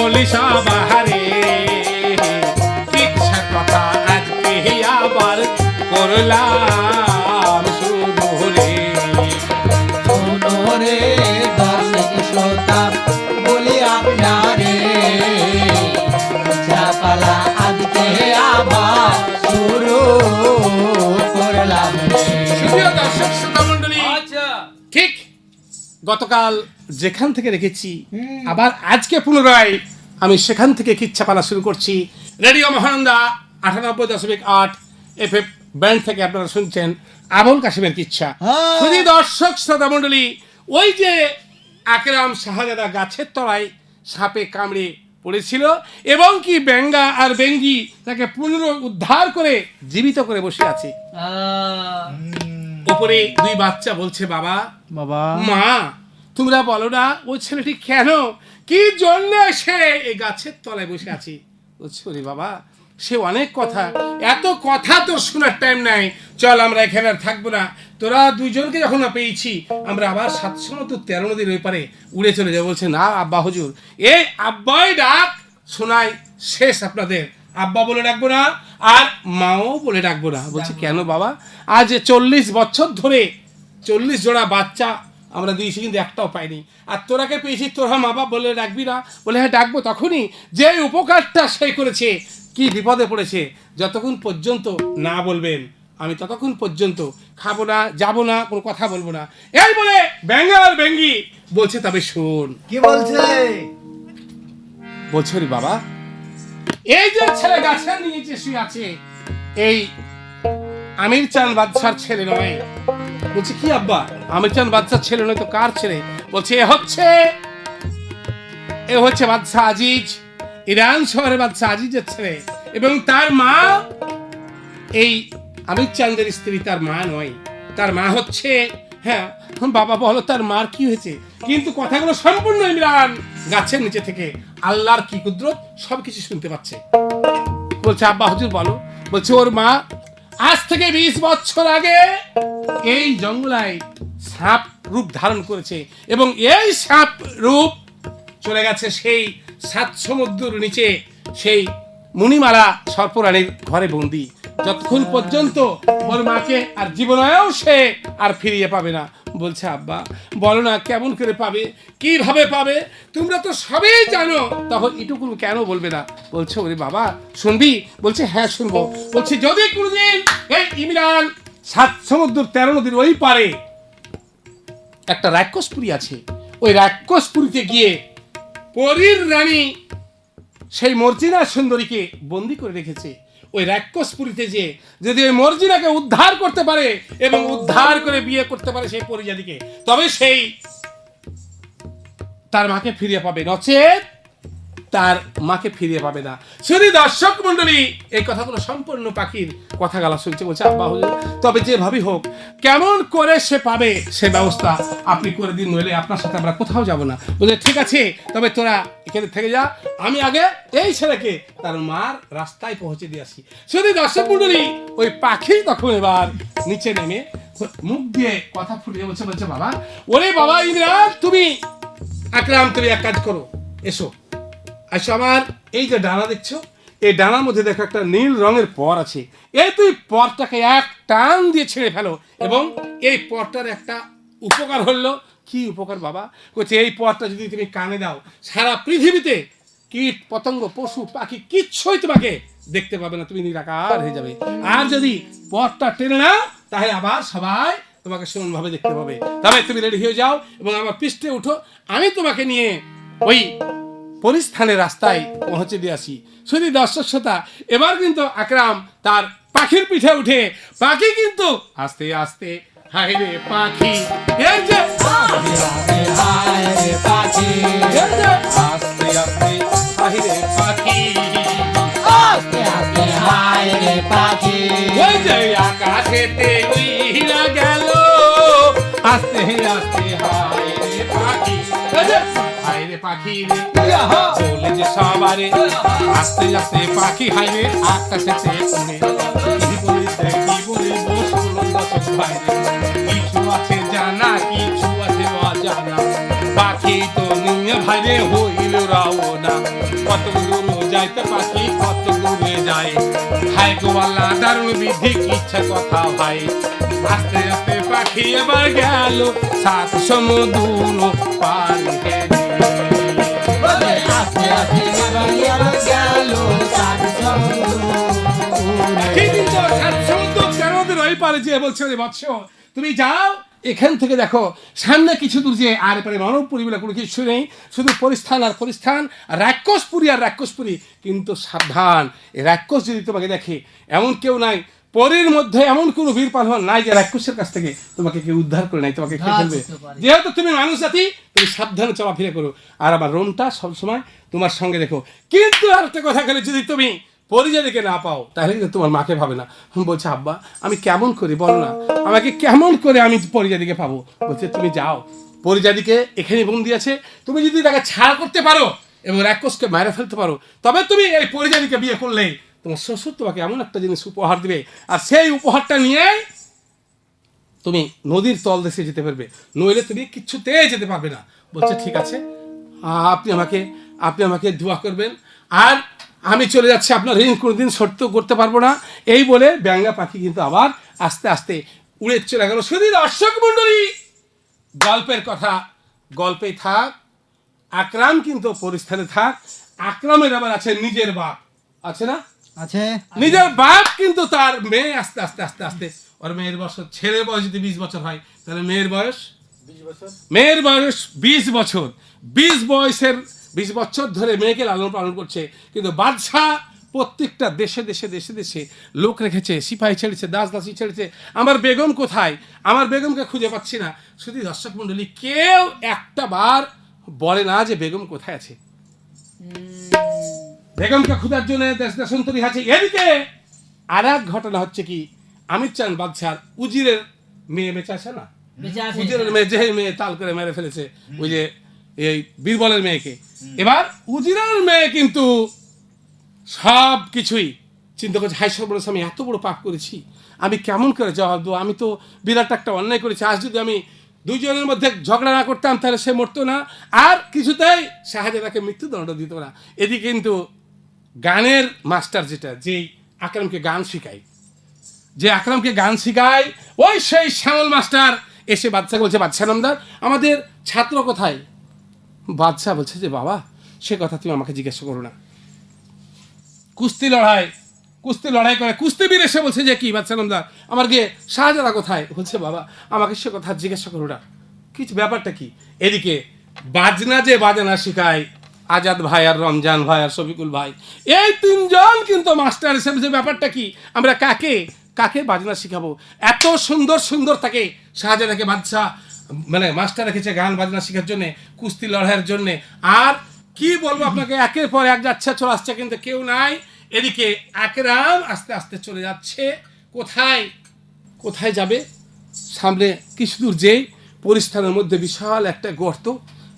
বলি সবারে ইচ্ছার কথা আজকে আবার করলাম শুরু রে। শোনো রে দর্শক শ্রোতা বলি আপনারে চাপালা আজকে আবার শুরু করলাম প্রিয় দর্শক শ্রোতা মণ্ডলী আচ্ছা। ঠিক গতকাল যেখান থেকে রেখেছি আবার আজকে পুনরায় আমি সেখান থেকে কিচ্ছা পালা শুরু করছি। রেডিও মহানন্দা আটানব্বই দশমিক আট এফ এফ ব্যান্ড থেকে আপনারা শুনছেন আবুল কাশিমের কিচ্ছা। হ্যাঁ। শুধু দর্শক শ্রোতা মণ্ডলী ওই যে আকরাম শাহজাদা গাছের তলায় সাপে কামড়ে পড়েছিল এবং কি বেঙ্গা আর বেঙ্গি তাকে পুনর উদ্ধার করে জীবিত করে বসে আছে। উপরে দুই বাচ্চা বলছে বাবা বাবা। মা তোমরা বলো না ওই ছেলেটি কেন? কি জন্য সে এই গাছের তলায় বসে আছি? ওরে বাবা, সে অনেক কথা। এত কথা তো শোনার টাইম নাই। চল, আমরা এখানে আর থাকব না। তোরা দুইজনকে যখন না পেয়েছি, আমরা আবার সাতশো মতো তেরো নদীর ওই উড়ে চলে যাব। বলছে, না, আব্বা, হুজুর এই আব্বাই ডাক, শোনাই শেষ আপনাদের। আব্বা বলে ডাকবো না, আর মাও বলে ডাকবো না। বলছে, কেন বাবা? আজ চল্লিশ বছর ধরে চল্লিশ জোড়া বাচ্চা আমরা দিয়েছি কিন্তু একটাও পাইনি। আর তোরাকে পেয়েছি তোরা মা বাপ বলে ডাকবি না বলে হ্যাঁ ডাকবো তখনই যে উপকারটা সে করেছে কি বিপদে পড়েছে যতক্ষণ পর্যন্ত না বলবেন আমি ততক্ষণ পর্যন্ত খাব না যাব না কোনো কথা বলব না। এই বলে ব্যাঙ্গাল ব্যাঙ্গি বলছে তবে শোন। কি বলছে? বলছে বাবা এই যে ছেলে গাছের নিচে শুয়ে আছে এই আমির চান বাদশার ছেলে নয়। বলছে কি আব্বা? আমির চান বাদশার ছেলে নয় তো কার ছেলে? বলছে, এ হচ্ছে এ হচ্ছে বাদশাহ আজিজ, ইরান শহরের বাদশাহ আজিজের ছেলে। এবং তার মা, এই আমির চান্দের স্ত্রী তার মা নয়, তার মা হচ্ছে হ্যাঁ বাবা বলো, তার মার কি হয়েছে? কিন্তু কথাগুলো সম্পূর্ণ ইমরান গাছের নিচে থেকে আল্লাহর কি কুদরত, সবকিছু শুনতে পাচ্ছে। বলছে, আব্বা হুজুর বলো, বলছে, ওর মা আজ থেকে বিশ বছর আগে এই জঙ্গলায় সাপ রূপ ধারণ করেছে এবং এই সাপ রূপ চলে গেছে সেই সাত সমুদ্রের নিচে, সেই মুনিমালা সর্পরানীর ঘরে বন্দি। যতক্ষণ পর্যন্ত ওর মাকে আর জীবনেও সে আর ফিরিয়ে পাবে না, বলছে আব্বা, বলো না কেমন করে পাবে, কীভাবে পাবে, তোমরা তো সবই জানো। তখন এটুকু কেন বলবে না? বলছে, ওরে বাবা, শুনবি? বলছে হ্যাঁ শুনব। বলছে, যদি কোনোদিন এই ইমরান সাত সমুদ্র তেরো নদীর ওই পারে একটা রাক্ষসপুরী আছে। ওই রাক্ষসপুরীতে গিয়ে পরীর রানী সেই মর্জিনা সুন্দরীকে বন্দি করে রেখেছে। ওই রাক্ষসপুরীতে যে যদি ওই মর্জিনাকে উদ্ধার করতে পারে এবং উদ্ধার করে বিয়ে করতে পারে সেই পরিজাতিকে, তবে সেই তার মাকে ফিরিয়ে পাবে। নচেত তার মাকে ফিরিয়ে পাবে না। শুধু দর্শক মন্ডলী এই কথাগুলো সম্পূর্ণ পাখির কথা গালা শুনছে, বলছে, আব্বা হুজুর, তবে যেভাবেই হোক, কেমন করে সে পাবে সে ব্যবস্থা? আপনি করে দিন, নইলে আপনার সাথে আমরা কোথাও যাব না। বলছে, ঠিক আছে, তবে তোরা এখানে থেকে যা, আমি আগে এই ছেলেকে তার মার রাস্তায় পৌঁছে দিয়ে আসি। শুধু দর্শক মন্ডলী ওই পাখি তখন এবার নিচে নেমে মুখ দিয়ে কথা ফুটিয়ে বলছে বলছে, বাবা, ওরে বাবা ইমরান, তুমি আকরাম তুমি এক কাজ করো, এসো। আচ্ছা আমার এই যে ডানা দেখছ? এই ডানার মধ্যে দেখো একটা নীল রঙের পর আছে। এই তুই পরটাকে এক টান দিয়ে ছেড়ে ফেলো এবং এই পরটার একটা উপকার হলো। কি উপকার বাবা? বলছে, এই পরটা যদি তুমি কানে দাও, সারা পৃথিবীতে কীট, পতঙ্গ, পশু, পাখি কিচ্ছুই তোমাকে দেখতে পাবে না, তুমি নিরাকার হয়ে যাবে। আর যদি পরটা টেনে নাও, তাহলে আবার সবাই তোমাকে সমানভাবে দেখতে পাবে। তবে তুমি রেডি হয়ে যাও এবং আমার পৃষ্ঠে উঠো। আমি তোমাকে নিয়ে ওই পরিস্থানের রাস্তায় পৌঁছে দিয়ে আসি। শুধু দর্শক শ্রোতা এবার কিন্তু আকরাম তার পাখির পিঠে উঠে পাখি কিন্তু আস্তে আস্তে হাই রে পাখি যে হায় রে পাখি যে আস্তে আস্তে হাই রে পাখি আস্তে আস্তে হায় রে পাখি। ওই যে আকাশেতে উইরা গেল আস্তে আস্তে হায় পাখি। বলে যে সবারে। আস্তে আস্তে পাখি রে আকাশেতে উড়ে। কি বলিতে কি বলিব শুনুন দর্শক ভাই কিছু আছে জানা কিছু আছে অজানা। পাখি তো নিয়ে ভাইরে হইল রাওনা। কত দূর যাইতে পাখি কত দূরে যায়। হাই গোয়াল্লা দারুণ বিধি ইচ্ছা কথা ভাই। আস্তে আস্তে পাখি এবার গেল সাত সমুদ্র পার তুমি যাও, এখান থেকে দেখো, সামনে কিছু দূর যে আর এপারে মানব পরিবেলা কোনো কিছু নেই, শুধু পরিস্থান আর পরিস্থান রাক্ষসপুরি আর রাক্ষসপুরি। কিন্তু সাবধান, এই রাক্ষস যদি তোমাকে দেখে, এমন কেউ নাই পরের মধ্যে এমন কোনো বীর পালন নাই যে রাক্ষসের কাছ থেকে তোমাকে কেউ উদ্ধার করে নাই তোমাকে খেয়ে ফেলবে। যেহেতু তুমি মানুষ জাতি তুমি সাবধানে চলাফেরা করো। আর আমার রোমটা সবসময় তোমার সঙ্গে দেখো কিন্তু আর একটা কথা গেলে যদি তুমি পরিজাদিকে না পাও তাহলে কিন্তু তোমার মাকে ভাবে না। বলছে আব্বা আমি কেমন করি বলো না আমাকে কেমন করে আমি পরিজাদিকে পাবো? বলছে তুমি যাও পরিজাদিকে এখানে বন্দি আছে। তুমি যদি তাকে ছাড় করতে পারো এবং রাক্ষসকে মেরে ফেলতে পারো তবে তুমি এই পরিজাদিকে বিয়ে করলে তোমার শ্বশুর তোমাকে এমন একটা জিনিস উপহার দিবে, আর সেই উপহারটা নিয়ে তুমি নদীর তল দেশে যেতে পারবে। নইলে তুমি কিচ্ছুতেই যেতে পারবে না। বলছে, ঠিক আছে, আপনি আমাকে আপনি আমাকে দোয়া করবেন। আর আমি চলে যাচ্ছি, আপনার ঋণ কোনোদিন সত্য করতে পারব না। এই বলে ব্যাঙ্গা পাখি কিন্তু আবার আস্তে আস্তে উড়ে চলে গেল। শুধু দর্শক মণ্ডলী, গল্পের কথা, গল্পেই থাক, আকরাম কিন্তু পরিস্থানে থাক। আকরামের আবার আছে নিজের বাপ। আছে না? আছে? নিজের বাপ কিন্তু তার মেয়ে আস্তে আস্তে আস্তে আস্তে। ওর মেয়ের বছর ছেলের বয়স যদি বিশ বছর হয় তাহলে মেয়ের বয়স? মেয়ের বয়স বিশ বছর। বিশ বয়সের বিশ বছর ধরে মেয়েকে লালন পালন করছে। কিন্তু বাদশাহ প্রত্যেকটা দেশে দেশে দেশে দেশে লোক রেখেছে সিপাহী ছেড়েছে দাস দাসী ছেড়েছে। আমার বেগম কোথায়? আমার বেগমকে খুঁজে পাচ্ছি না। শুধু দর্শক মণ্ডলী কেউ একটা বার বলে না যে বেগম কোথায় আছে। বেগমকে খুঁজার জন্য দেশ দেশান্তরী আছে এদিকে আর এক ঘটনা হচ্ছে কি আমির চান বাদশার উজিরের মেয়ে বেঁচে আছে না? উজিরের মেয়ে যে মেয়ে তাল করে মেরে ফেলেছে ওই যে এই বীরবলের মেয়েকে। এবার উজিরের মেয়ে কিন্তু সব কিছুই চিন্তা করছে হাই সর্বনাশ আমি এত বড় পাপ করেছি আমি কেমন করে জবাব দেবো? আমি তো বিরাট একটা অন্যায় করেছি আজ যদি আমি দুইজনের মধ্যে ঝগড়া না করতাম তাহলে সে মরতো না। আর কিছুতেই শাহজাদাকে মৃত্যুদণ্ড দিত না। এদিকে কিন্তু গানের মাস্টার যেটা যেই আকরামকে গান শেখায়। যে আকরামকে গান শেখায়, ওই সেই শ্যামল মাস্টার এসে বাচ্চা বলছে বাচ্চা নামদার আমাদের ছাত্র কোথায়? বাদশাহ বলছে, যে বাবা, সে কথা তুমি আমাকে জিজ্ঞাসা করো না। কুস্তি লড়াই কুস্তি লড়াই করে কুস্তিবীর এসে বলছে, যে কি বাচ্চা নামদার আমার গিয়ে শাহজাদা কোথায়? বলছে, বাবা, আমাকে সে কথা জিজ্ঞাসা করো না। কিছু ব্যাপারটা কি? এদিকে বাজনা যে বাজনা শেখায় আজাদ ভাই আর রমজান ভাই আর শফিকুল ভাই। এই তিনজন কিন্তু মাস্টার হিসেবে যে ব্যাপারটা কি? আমরা কাকে কাকে বাজনা শিখাবো? এত সুন্দর সুন্দর থাকে শাহজাদাকে বাদশাহ মানে মাস্টার রেখেছে গান বাজনা শেখার জন্যে, কুস্তি লড়াইয়ের জন্যে। আর কি বলব আপনাকে, একের পর এক যাচ্ছে, চলে আসছে কিন্তু কেউ নাই। এদিকে একরাম আস্তে আস্তে চলে যাচ্ছে। কোথায়? কোথায় যাবে? সামনে কিছু দূর যেই পরিস্থানের মধ্যে বিশাল একটা গর্ত।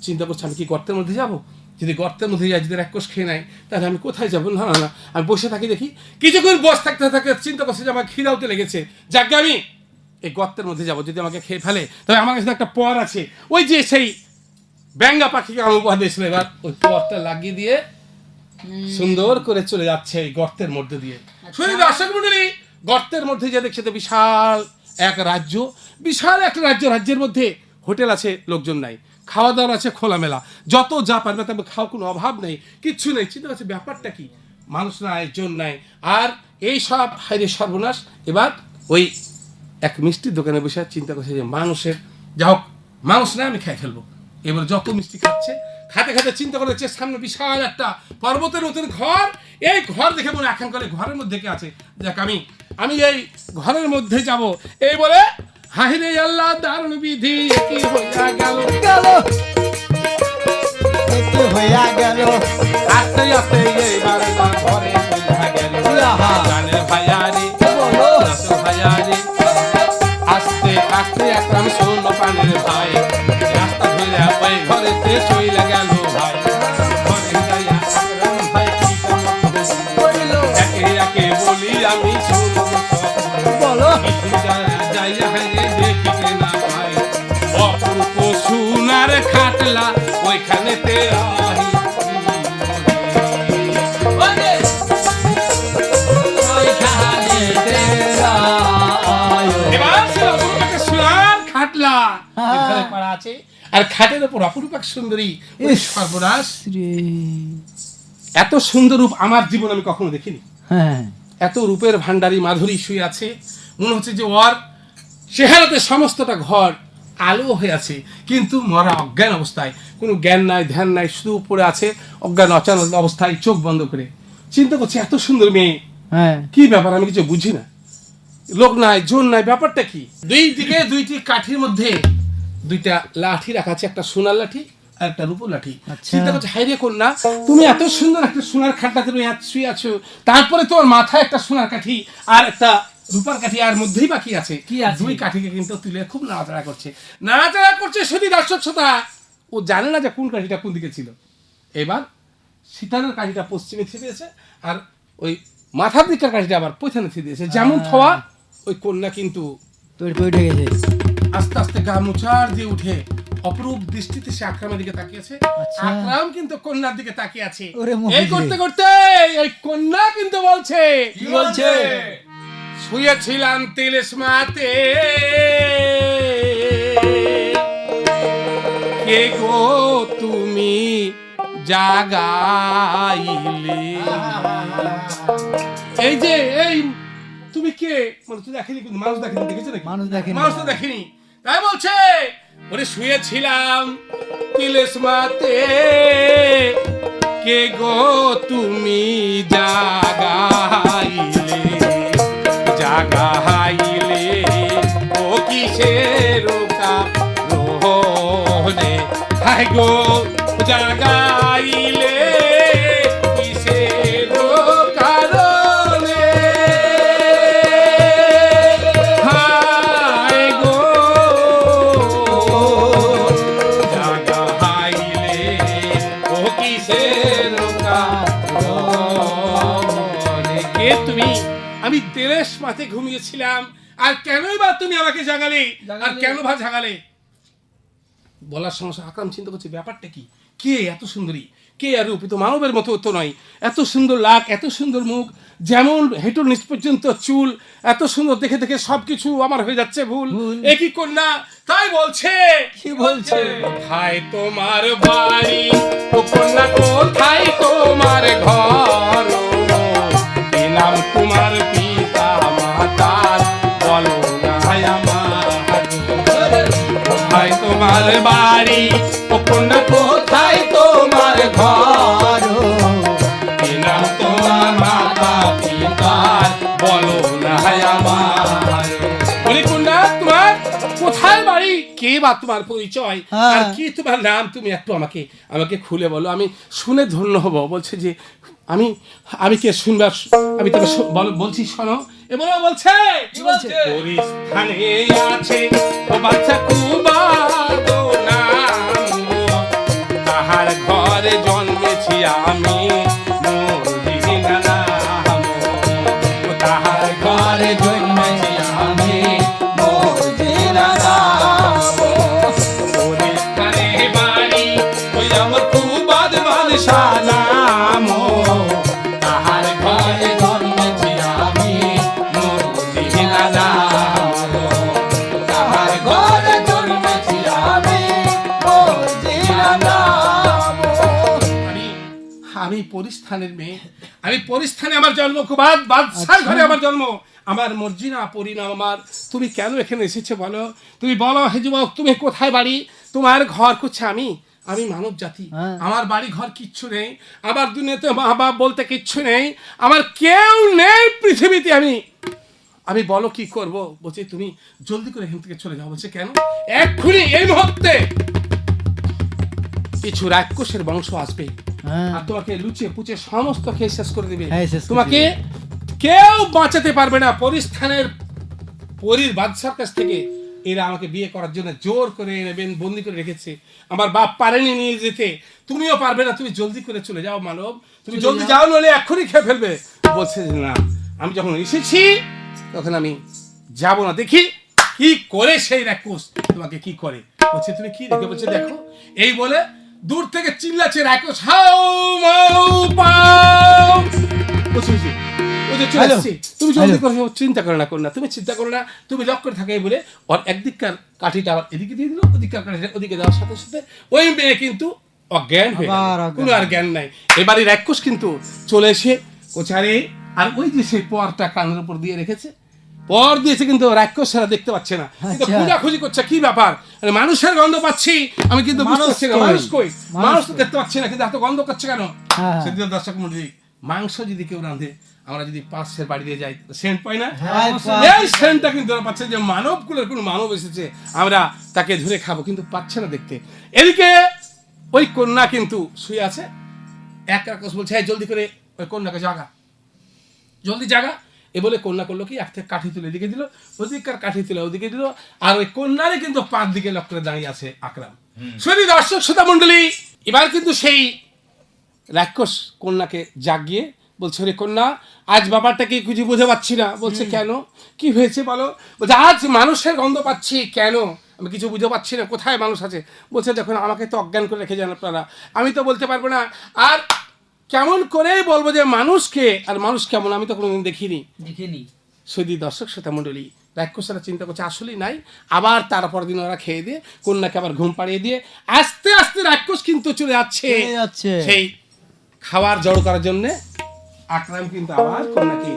চিন্তা করছি আমি কি গর্তের মধ্যে যাব? যদি গর্তের মধ্যে যাই যদি রাক্ষস খেয়ে নেয় তাহলে আমি কোথায় যাব? না না না। আমি বসে থাকি দেখি। কিছুক্ষণ বসে থাকতে থাকতে চিন্তা করছে যে আমার খিদাউতে লেগেছে। যাকে আমি এই গর্তের মধ্যে যাব যদি আমাকে খেয়ে ফেলে তবে আমার কাছে একটা পর আছে। ওই যে সেই ব্যাঙ্গা পাখিকে আমার উপহার দিয়েছিল এবার ওই পরটা লাগিয়ে দিয়ে সুন্দর করে চলে যাচ্ছে এই গর্তের মধ্যে দিয়ে। শুধু দর্শক মন্ডলী গর্তের মধ্যে যে দেখছে তো বিশাল এক রাজ্য বিশাল একটা রাজ্য রাজ্যের মধ্যে হোটেল আছে লোকজন নাই। খাওয়া দাওয়ার আছে খোলামেলা। যত যা পারবে তবে খাওয়া কোনো অভাব নেই, কিচ্ছু নেই। চিন্তা করছে, ব্যাপারটা কি? মানুষ নাই, জন নাই। আর এই সব হাইরে সর্বনাশ। এবার ওই এক মিষ্টির দোকানে বসে চিন্তা করছে যে মানুষের যা হোক মানুষ না আমি খেয়ে ফেলব। এবার যত মিষ্টি খাচ্ছে, খাতে খাতে চিন্তা করে হচ্ছে সামনে বিশাল একটা পর্বতের মতন ঘর। এই ঘর দেখে মনে এখন করে ঘরের মধ্যে কে আছে? দেখ আমি আমি এই ঘরের মধ্যে যাব। এই বলে হাহিরে আল্লাহ দারুণ বিধি কি হইয়া গেল? গেল। হইয়া গেল। আস্তে আস্তে এইবার ঘরে চইলা গেল। গানের ভাইয়া রে বলো। নাচের ভাইয়া আস্তে আস্তে একরাম শোন পানের ভাই। রাস্তা ঘুরে ঘরেতে আর খাটের উপর অপরূপ এক সুন্দরী সর্বনাশ। এত সুন্দর রূপ আমার জীবন আমি কখনো দেখিনি। হ্যাঁ। এত রূপের ভান্ডারী মাধুরী শুয়ে আছে। মনে হচ্ছে যে ওর চেহারাতে সমস্তটা ঘর আলো হয়ে আছে কিন্তু মরা অজ্ঞান অবস্থায়। কোনো জ্ঞান নাই ধ্যান নাই শুধু পড়ে আছে অজ্ঞান অচান অবস্থায় চোখ বন্ধ করে। চিন্তা করছি এত সুন্দর মেয়ে। হ্যাঁ। কি ব্যাপার আমি কিছু বুঝি না। লোক নাই জোর নাই ব্যাপারটা কি? দুই দিকে দুইটি কাঠির মধ্যে দুইটা লাঠি রাখা আছে একটা সোনার লাঠি আর একটা রূপোর লাঠি। আচ্ছা। চিন্তা করছে হাইরে কন্যা তুমি এত সুন্দর একটা সোনার খাটটাতে তুমি শুয়ে আছো। তারপরে তোমার মাথায় একটা সোনার কাঠি আর একটা রূপার কাঠি আর মধ্যেই বাকি আছে। কি আর দুই কাঠিকে কিন্তু তুলে খুব নাড়াচাড়া করছে। নাড়াচাড়া করছে শুধু দর্শক শ্রোতা ও জানে না যে কোন কাঠিটা কোন দিকে ছিল। এবার সীতারের কাঠিটা পশ্চিমে দিয়েছে আর ওই মাথার দিকের কাঠিটা আবার পৈথানে দিয়েছে যেমন থওয়া ওই কন্যা কিন্তু গেছে। আস্তে আস্তে গা মুচার দিয়ে উঠে অপরূপ দৃষ্টিতে সে আকরামের দিকে তাকিয়ে আছে আচ্ছা। আকরাম কিন্তু কন্যার দিকে তাকিয়ে আছে। এই করতে করতে এই কন্যা কিন্তু বলছে কি বলছে? শুয়েছিলাম তিলিশ মাতে। কে গো তুমি জাগাইলে? এই যে এই তুমি কে? মানে তুই দেখেনি মানুষ দেখেনি দেখেছে নাকি? মানুষ দেখেনি। মানুষ তো দেখেনি। তাই বলছে? ওরে শুয়েছিলাম তিলেশ মাতে। কে গো তুমি জাগাইলে? জাগাইলে ও কিসের রোহনে? হাই গো, জাগাইলে তেরেশ মাঠে ঘুমিয়েছিলাম। আর কেনই বা তুমি আমাকে জাগালে? আর কেন বা জাগালে? বলার সমস্যা আকরাম চিন্তা করছে ব্যাপারটা কি? কে এত সুন্দরী? কে আর রূপ এ তো মানবের মতো তো নয়। এত সুন্দর লাক এত সুন্দর মুখ যেমন হেঁটুর নিচ পর্যন্ত চুল এত সুন্দর দেখে দেখে সবকিছু আমার হয়ে যাচ্ছে ভুল। ভুল। এ কন্যা? তাই বলছে। কি বলছে? কোথায় তোমার বাড়ি? কন্যা কোথায় তোমার ঘর? তোমার পরিচয় হ্যাঁ। আর কি তোমার নাম তুমি একটু আমাকে আমাকে খুলে বলো। আমি শুনে ধন্য হব বলছে যে আমি আমি কে শুনবার আমি তোকে বলছি শোনো। এ বলো বলছে পরিস্থানে আছে ও বাচ্চা কুবাদো তাহার ঘরে জন্মেছি আমি। পরিস্থানের মেয়ে। আমি পরিস্থানে আমার জন্ম কুবাদ বাদশার ঘরে আমার জন্ম। আমার মর্জিনা পরিণাম আমার। তুমি কেন এখানে এসেছ বলো? তুমি বলো হে যুবক তুমি কোথায় বাড়ি? তোমার ঘর করছে আমি আমি মানব জাতি। হ্যাঁ। আমার বাড়ি ঘর কিচ্ছু নেই। আমার দুনিয়াতে মা বাপ বলতে কিচ্ছু নেই। আমার কেউ নেই পৃথিবীতে আমি। আমি বলো কি করব? বলছি তুমি জলদি করে এখান থেকে চলে যাও। বলছে কেন? এক্ষুনি এই মুহূর্তে কিছু রাক্ষসের বংশ আসবে। আর তোমাকে লুচিয়ে পুচে সমস্ত খেয়ে শেষ করে দিবে। হ্যাঁ, তোমাকে কেউ বাঁচাতে পারবে না পরিস্থানের পরীর বাদশার কাছ থেকে। এরা আমাকে বিয়ে করার জন্য জোর করে নেবেন বন্দি করে রেখেছে। আমার বাপ পারেনি নিয়ে যেতে। তুমিও পারবে না তুমি জলদি করে চলে যাও মানব। তুমি জলদি যাও। নলে এক্ষুনি খেয়ে ফেলবে। বলছে না আমি যখন এসেছি তখন আমি যাব না। দেখি কি করে সেই রাক্ষস তোমাকে কি করে। বলছে তুমি কি রেখে বলছে দেখো এই বলে দূর থেকে চিল্লাচ্ছে হাউ মাউ পাউ যে চলে আসছে। তুমি জলদি। চিন্তা করো না করো না তুমি চিন্তা করো না তুমি লক করে বলে ওর একদিককার কাঠিটা আবার এদিকে দিয়ে দিল ওদিককার কাঠিটা ওদিকে দেওয়ার সাথে সাথে ওই মেয়ে কিন্তু অজ্ঞান হয়ে। কোনো আর জ্ঞান নাই। এবারে রাক্ষস কিন্তু চলে এসে কোচারে আর ওই যে সেই পরটা কানের উপর দিয়ে রেখেছে পর দিয়েছে কিন্তু রাক্ষসেরা দেখতে পাচ্ছে না। কিন্তু আচ্ছা। খোঁজাখুঁজি করছে কি ব্যাপার? মানুষের গন্ধ পাচ্ছি আমি কিন্তু বুঝতে মানুষ না। কই? মানুষ কই? মানুষ মানুষ তো দেখতে পাচ্ছি না কিন্তু এত গন্ধ করছে কেন? হ্যাঁ। সেদিন দর্শক মন্ডলী মাংস যদি কেউ রাঁধে আমরা যদি পাশের বাড়ি দিয়ে যাই সেন্ট পাই না? হ্যাঁ, এই সেন্টটা কিন্তু পাচ্ছে যে মানব কুলের কোনো মানব এসেছে আমরা তাকে ধরে খাব কিন্তু পাচ্ছে না দেখতে। এদিকে ওই কন্যা কিন্তু শুয়ে আছে। এক রাক্ষস বলছে "এই জলদি করে ওই কন্যাকে জাগা। জলদি জাগা। এ বলে কন্যা করল কি এক থেকে কাঠি তুলে এদিকে দিল ওদিককার কাঠি তুলে ওদিকে দিল আর ওই কন্যারে কিন্তু পাঁচ দিকে লক্ষ করে দাঁড়িয়ে আছে আকরাম। শরীর দর্শক শ্রোতা মন্ডলী এবার কিন্তু সেই রাক্ষস কন্যাকে জাগিয়ে বলছে রে কন্যা আজ বাবারটাকে কিছু বুঝে পাচ্ছি না। বলছে কেন? কি হয়েছে বলো? বলছে আজ মানুষের গন্ধ পাচ্ছি কেন? আমি কিছু বুঝে পাচ্ছি না কোথায় মানুষ আছে? বলছে দেখুন আমাকে তো অজ্ঞান করে রেখে যান আপনারা। আমি তো বলতে পারব না। আর কেমন করে বলব যে মানুষকে আর মানুষ কেমন আমি তো কোনোদিন দেখিনি। দেখিনি। সৌদি দর্শক শ্রোতা মণ্ডলী রাক্ষসরা চিন্তা করছে আসলেই নাই। আবার তারপর দিন ওরা খেয়ে দিয়ে কন্যাকে আবার ঘুম পাড়িয়ে দিয়ে আস্তে আস্তে রাক্ষস কিন্তু চলে যাচ্ছে। সেই খাবার জড়ো করার জন্যে আকরাম কিন্তু আবার কন্যাকে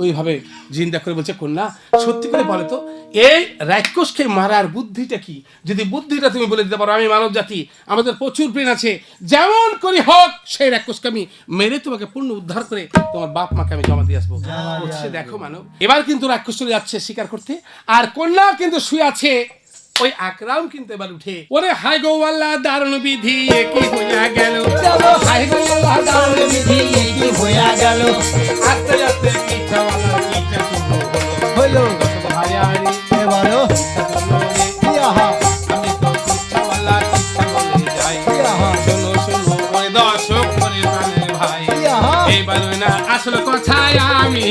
ওইভাবে জিন্দা করে বলছে কন্যা সত্যি করে বলে তো এই রাক্ষসকে মারার বুদ্ধিটা কি? যদি বুদ্ধিটা তুমি বলে দিতে পারো আমি মানব জাতি আমাদের প্রচুর প্রেম আছে যেমন করি হোক সেই রাক্ষসকে আমি মেরে তোমাকে পূর্ণ উদ্ধার করে তোমার বাপ মাকে আমি জমা দিয়ে আসব। দেখো মানব এবার কিন্তু রাক্ষস চলে যাচ্ছে শিকার করতে আর কন্যা কিন্তু শুয়ে আছে। ওই আকরাম কিন্তু এবার উঠে ওরে হাই গো আল্লাহ দারুণ বিধি এ কি হইয়া গেল? হাই গো আল্লাহ দারুণ বিধি কি হইয়া গেল? আস্তে আস্তে আমি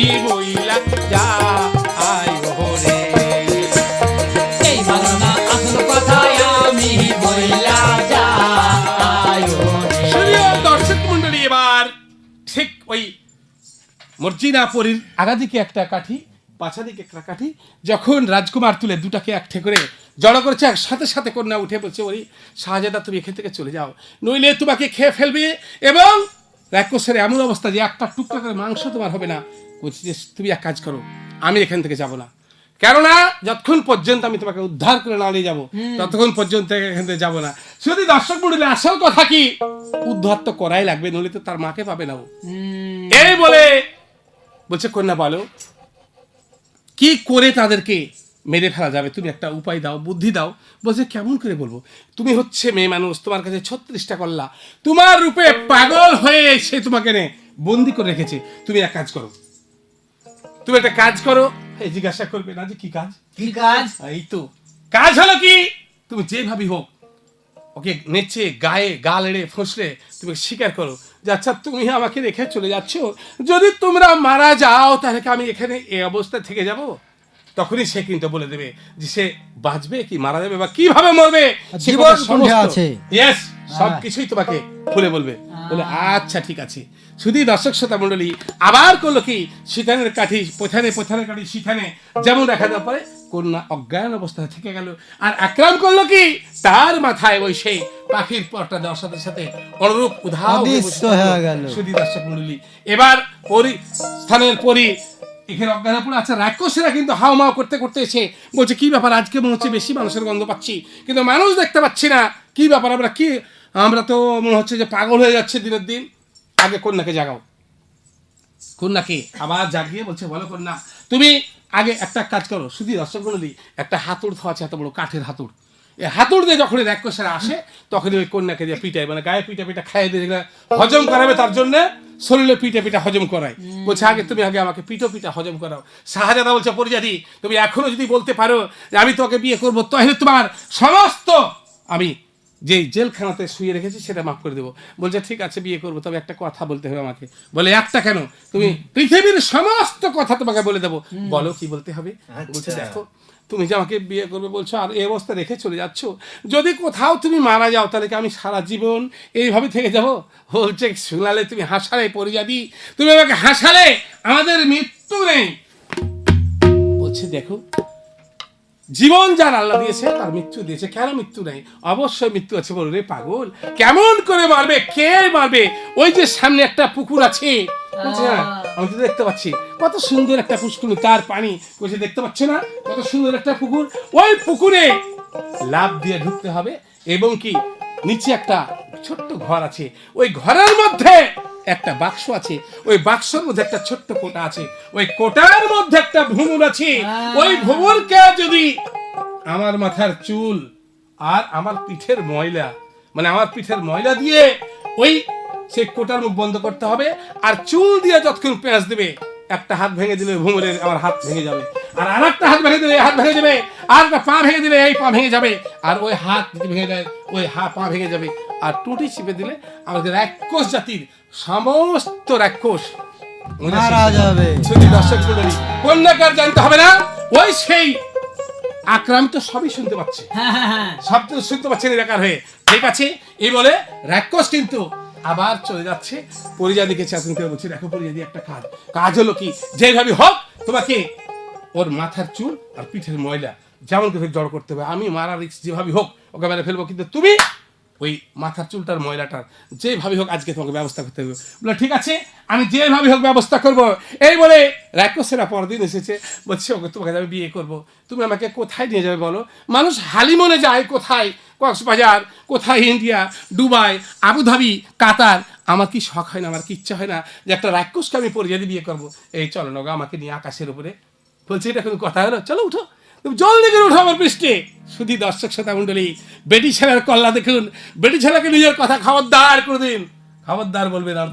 ঠিক ওই মর্জিনা পরীর আগাদিকে একটা কাঠি পাছা দিকে একটা কাঠি, যখন রাজকুমার তুলে দুটাকে একঠে করে জড়ো করেছে সাথে সাথে কন্যা উঠে বলছে, ওরি শাহজাদা, তুমি এখান থেকে চলে যাও। নইলে তোমাকে খেয়ে ফেলবে এবং রাক্ষসের এমন অবস্থা যে একটা টুকরা করে মাংস তোমার হবে না। বলছি যে তুমি এক কাজ করো আমি এখান থেকে যাব না। কেননা যতক্ষণ পর্যন্ত আমি তোমাকে উদ্ধার করে না নিয়ে যাব ততক্ষণ পর্যন্ত এখান থেকে যাব না। শুধু দর্শক মন্ডলী আসল কথা কি? উদ্ধার তো করাই লাগবে নইলে তো তার মাকে পাবে না ও। এই বলে বলছে কন্যা বলো কি করে তাদেরকে মেরে ফেলা যাবে তুমি একটা উপায় দাও বুদ্ধি দাও। বলছে কেমন করে বলব? তুমি হচ্ছে মেয়ে মানুষ তোমার কাছে ছত্রিশটা করলা তোমার রূপে পাগল হয়ে সে তোমাকে নে বন্দি করে রেখেছে। তুমি এক কাজ করো। তুমি একটা কাজ করো এই জিজ্ঞাসা করবে না যে কি কাজ? কি কাজ? এই তো কাজ হলো কি? তুমি যেভাবে হোক ওকে নেচে গায়ে গাল এড়ে ফসলে তুমি স্বীকার করো যে আচ্ছা তুমি আমাকে রেখে চলে যাচ্ছ। যদি তোমরা মারা যাও তাহলে আমি এখানে এই অবস্থায় থেকে যাব? তখনই সে কিন্তু বলে দেবে যে সে বাঁচবে কি মারা যাবে বা কীভাবে মরবে? জীবন সমস্ত- আছে? Yes, সব কিছুই তোমাকে খুলে বলবে। বলে আচ্ছা ঠিক আছে। শুধু দর্শক শ্রোতা মন্ডলী আবার করল কি? শিখানের কাঠি পথানে পথানের কাঠি শিখানে। যেমন দেখা যাওয়ার পরে কন্যা অজ্ঞান অবস্থায় থেকে গেল। আর আক্রাম করল কি? তার মাথায় ওই সেই পাখির পরটা দেওয়ার সাথে সাথে অনুরূপ হয়ে। হয়ে গেল। শুধু দর্শক মন্ডলী এবার পরি স্থানের পরি এখানে অজ্ঞান পড়ে আচ্ছা রাক্ষসীরা কিন্তু হাও মাও করতে করতে এসে বলছে, কি ব্যাপার? আজকে মনে হচ্ছে বেশি মানুষের গন্ধ পাচ্ছি। কিন্তু মানুষ দেখতে পাচ্ছি না। কি ব্যাপার? আমরা কি, আমরা তো মনে হচ্ছে যে পাগল হয়ে যাচ্ছে দিনের দিন। আগে কন্যাকে জাগাও। কন্যাকে? আবার জাগিয়ে বলছে, বলো কন্যা, তুমি আগে একটা কাজ করো। শুধু মন্ডলী, একটা হাতুড় তো আছে, এত বড় কাঠের হাতুড়। এই হাতুড় দিয়ে যখন রাক্ষসেরা আসে তখন ওই কন্যাকে দিয়ে পিটায়। মানে গায়ে পিটা পিটা খাইয়ে দিয়ে হজম করাবে তার জন্য শরীরে পিঠে পিঠে হজম করায়। বলছে আগে তুমি আগে আমাকে পিঠো পিঠা হজম করাও। শাহজাদা বলছে পরিজাতি তুমি এখনও যদি বলতে পারো যে আমি তোমাকে বিয়ে করব তাহলে তোমার সমস্ত আমি যে জেলখানাতে শুয়ে রেখেছি সেটা মাফ করে দেবো। বলছে ঠিক আছে বিয়ে করব তবে একটা কথা বলতে হবে আমাকে। বলে একটা কেন? তুমি পৃথিবীর সমস্ত কথা তোমাকে বলে দেবো। বলো কি বলতে হবে? বলছে দেখো তুমি যে আমাকে বিয়ে করবে বলছো, আর এই অবস্থা রেখে চলে যাচ্ছ। যদি কোথাও তুমি মারা যাও, তাহলে কি আমি সারা জীবন এইভাবে থেকে যাব? বলছে, শুনালে তুমি হাসালে, পড়ে যাবি। তুমি আমাকে হাসালে, আমাদের মৃত্যু নেই। বলছে, দেখো জীবন যার আল্লাহ দিয়েছে তার মৃত্যু দিয়েছে। কেন মৃত্যু নেই? অবশ্যই মৃত্যু আছে বল রে পাগল। কেমন করে মারবে? কে মারবে? ওই যে সামনে একটা পুকুর আছে। বলছে, "হ্যাঁ, আমি তো দেখতে পাচ্ছি। কত সুন্দর একটা পুষ্কুনি তার পানি। বলছে দেখতে পাচ্ছ না? কত সুন্দর একটা পুকুর। ওই পুকুরে লাভ দিয়ে ঢুকতে হবে এবং কি নিচে একটা ছোট্ট ঘর আছে। ওই ঘরের মধ্যে একটা বাক্স আছে ওই বাক্সের মধ্যে একটা ছোট্ট কোটা আছে ওই কোটার মধ্যে একটা ভুমুর আছে। ওই ভুমুরকে যদি আমার মাথার চুল আর আমার পিঠের ময়লা মানে আমার পিঠের ময়লা দিয়ে ওই সেই কোটার মুখ বন্ধ করতে হবে আর চুল দিয়ে যতক্ষণ পেঁয়াজ দেবে একটা হাত ভেঙে দিলে ভুমুরের আমার হাত ভেঙে যাবে আর আর একটা হাত ভেঙে দিলে হাত ভেঙে যাবে আর একটা পা ভেঙে দিলে এই পা ভেঙে যাবে আর ওই হাত ভেঙে যায় ওই হা পা ভেঙে যাবে আর টুটি চিপে দিলে আমাদের রাক্ষস জাতির সমস্ত রাক্ষস মারা যাবে। শুধু দর্শক মন্ডলী কন্যাকার জানতে হবে না ওই সেই আকরাম তো সবই শুনতে পাচ্ছে। হ্যাঁ হ্যাঁ হ্যাঁ। সব তো শুনতে পাচ্ছেন এলাকার হয়ে। ঠিক আছে এই বলে রাক্ষস কিন্তু আবার চলে যাচ্ছে। পরিজাদিকে চেতন করে বলছে দেখো পরিজাদি একটা কাজ। কাজ হলো কি? যেভাবে হোক তোমাকে ওর মাথার চুল আর পিঠের ময়লা যেমন করে জড় করতে হবে আমি মারা রিক্স যেভাবে হোক ওকে মেরে ফেলব। কিন্তু তুমি ওই মাথার চুলটার ময়লাটার যেভাবে হোক আজকে তোমাকে ব্যবস্থা করতে হবে। বলে, ঠিক আছে, আমি যেভাবে হোক ব্যবস্থা করব। এই বলে রাক্ষসেরা পরদিন এসেছে, বলছে, ওকে, তোমাকে আমি বিয়ে করব। তুমি আমাকে কোথায় নিয়ে যাবে বলো? মানুষ হালিমনে যায়, কোথায়? কক্সবাজার, কোথায় ইন্ডিয়া? দুবাই, আবুধাবি, কাতার। আমার কি শখ হয় না, আমার কি ইচ্ছা হয় না যে একটা রাক্ষসকে আমি পরিজাতি বিয়ে করব? এই চলো নগা, আমাকে নিয়ে আকাশের উপরে। বলছে, এটা কোনো কথা হলো? চলো, উঠো। জলদি করে উঠো আমার পৃষ্ঠে শুধু দর্শক শ্রোতা মন্ডলী বেটি ছেলের কল্লা দেখুন। বেটি ছেলেকে নিজের কথা খবরদার করে দিন খবরদার বলবেন আর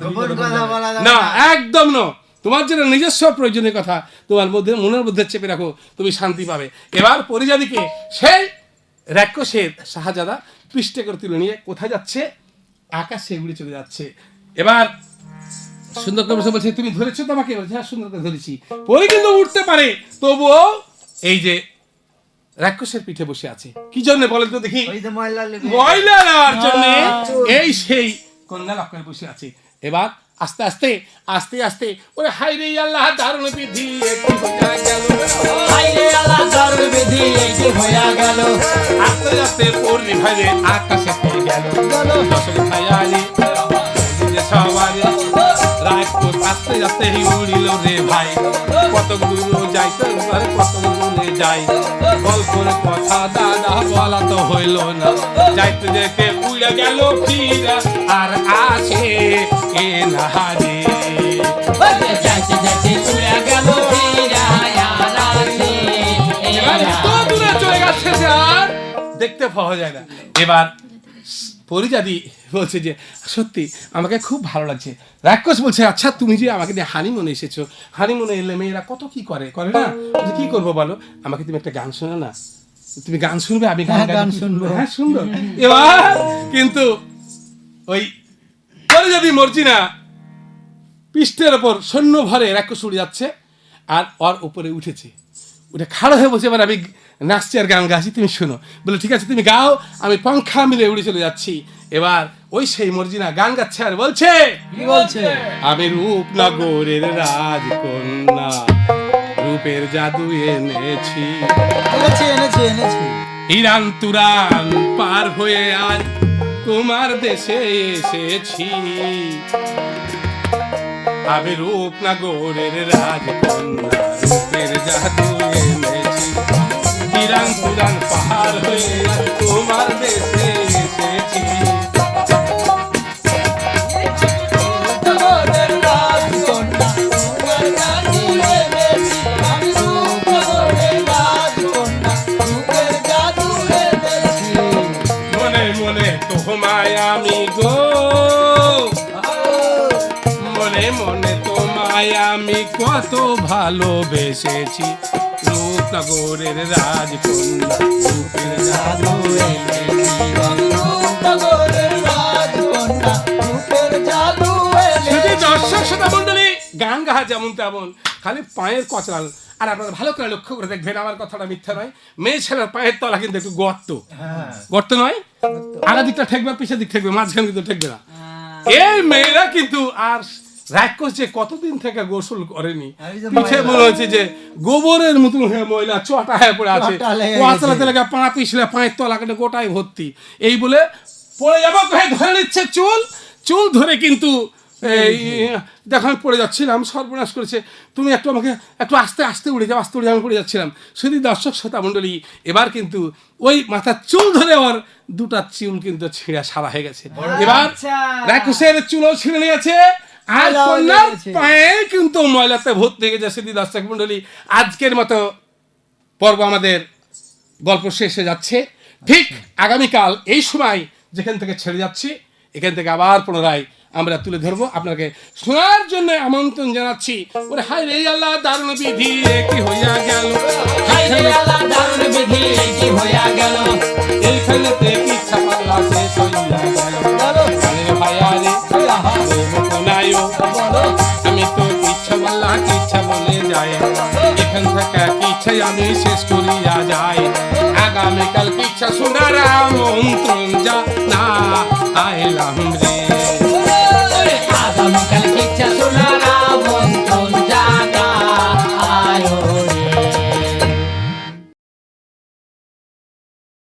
না। একদম না। তোমার যেটা নিজস্ব প্রয়োজনীয় কথা তোমার মধ্যে মনের মধ্যে চেপে রাখো তুমি শান্তি পাবে। এবার পরিজাদিকে সেই রাক্ষসের শাহজাদা পৃষ্ঠে করে তুলে নিয়ে কোথায় যাচ্ছে? আকাশে উড়ে চলে যাচ্ছে। এবার সুন্দর করে বলছে তুমি ধরেছো তোমাকে? হ্যাঁ সুন্দর করে ধরেছি। পরে কিন্তু উঠতে পারে তবুও এই যে রাক্ষসের পিঠে বসে আছে। কি জন্য বলেন তো দেখি? ওই ময়লা নেওয়ার জন্য? এই সেই কন্যা করে বসে আছে। এবার আস্তে আস্তে আস্তে আস্তে ওরে হাই রে আল্লাহ দারুণ বিধি একটি হইয়া গেল। হাইরে আল্লাহ দারুণ বিধি যে হইয়া গেল। আস্তে আস্তে পড়লি ভাই রে আকাশে পেয়ে গেল। গেল। দশক খায়ালি যে রাজপুত আস্তে আস্তে উড়িল রে ভাই। কত দূর যাইতে পারে কত দূরে যাই। গল্পের কথা দাদা বলা তো হইল না। যাইতে যেতে উড়ে গেল ফিরা আর আসে এ যাইতে যাইতে উড়ে গেল চলে গেছে দেখতে পাওয়া যায় না। এবার পরিজাদি বলছে যে সত্যি আমাকে খুব ভালো লাগছে। রাক্ষস বলছে আচ্ছা তুমি যে আমাকে নিয়ে হানিমুনে এসেছ হানিমুনে এলে মেয়েরা কত কি করে? করে না বলছে, কি করব বলো? আমাকে তুমি একটা গান শোনো না? তুমি গান শুনবে আমি গান হ্যাঁ, গান শুনব। হ্যাঁ শুনব। এবার কিন্তু ওই পরিজাদি মর্জিনা পৃষ্ঠের ওপর সৈন্য ভরে রাক্ষস উড়ে যাচ্ছে আর ওর উপরে উঠেছে। উঠে খাড়ো হয়ে বসে এবার আমি নাচছি আর গান গাছি তুমি শোনো। বলে ঠিক আছে তুমি গাও আমি পঙ্খা মিলে উড়ে চলে যাচ্ছি। এবার ওই সেই মর্জিনা গান গাচ্ছে আর বলছে কি বলছে? আমি রূপনগরের রাজকন্যা রূপের জাদু এনেছি। এনেছি এনেছি এনেছি। ইরান তুরান পার হয়ে আজ তোমার দেশে এসেছি। আমি রূপনগরের রাজকন্যা রূপের জাদু এনেছি। ইরান তুরান পার হয়ে তোমার দেশে এসেছি। এনেছি। আমি এনেছি। মনে মনে তোমায় আমি কত ভালোবেসেছি। নগরের রাজকন্যা রূপের জাদু দর্শক শ্রোতা মন্ডলী গান গাহা যেমন তেমন খালি পায়ের কচলাল। আর আপনারা ভালো করে লক্ষ্য করে দেখবেন আমার কথাটা মিথ্যা নয়। মেয়ে ছেলের পায়ের তলা কিন্তু একটু গর্ত। হ্যাঁ। গর্ত নয়? আগা দিকটা ঠেকবে পিছের দিক ঠেকবে মাঝখানে কিন্তু ঠেকবে না। এই মেয়েরা কিন্তু আর রাক্ষস যে কতদিন থেকে গোসল করেনি পিঠে মনে হচ্ছে যে গোবরের মতন হয়ে চটা হয়ে পড়ে আছে। চটা লেগে পা পিছলে পায়ের তলা কেটে গোটাই ভর্তি। এই বলে পড়ে যাব ধরে নিচ্ছে চুল। চুল ধরে কিন্তু এই দেখো আমি পড়ে যাচ্ছিলাম সর্বনাশ করেছে। তুমি একটু আমাকে একটু আস্তে আস্তে উড়ে যাও আস্তে উড়ে আমি পড়ে যাচ্ছিলাম। শুধু দর্শক শ্রোতা মণ্ডলী এবার কিন্তু ওই মাথার চুল ধরে ওর দুটা চুল কিন্তু ছিঁড়া সারা হয়ে গেছে। এবার। রাক্ষসের চুলও ছিঁড়ে নিয়েছে। আর কন্যার পায়ে কিন্তু ময়লাতে ভর্তি হয়ে গেছে শুধু দর্শক মণ্ডলী। আজকের মতো পর্ব আমাদের গল্প শেষ যাচ্ছে। ঠিক আগামীকাল এই সময় যেখান থেকে ছেড়ে যাচ্ছি এখান থেকে আবার পুনরায় আমরা তুলে ধরবো। আপনাকে শোনার জন্য আমন্ত্রণ জানাচ্ছি। ওরে হাই রে আল্লাহ দারুণ বিধি কি হইয়া গেল? হাই রে আলা দারুণ বিধি কি হইয়া গেল? এইখানেতে কি ছাপাল্লা শেষ হইয়া গেল? আমি তো ইচ্ছা বললা ইচ্ছা বলে যায় এখান থেকে ইচ্ছাই আমি শেষ করিয়া যাই আগামীকাল ইচ্ছা শোনারা মন্ত্রণ যা না আইলাম রে আগামীকাল ইচ্ছা শোনারা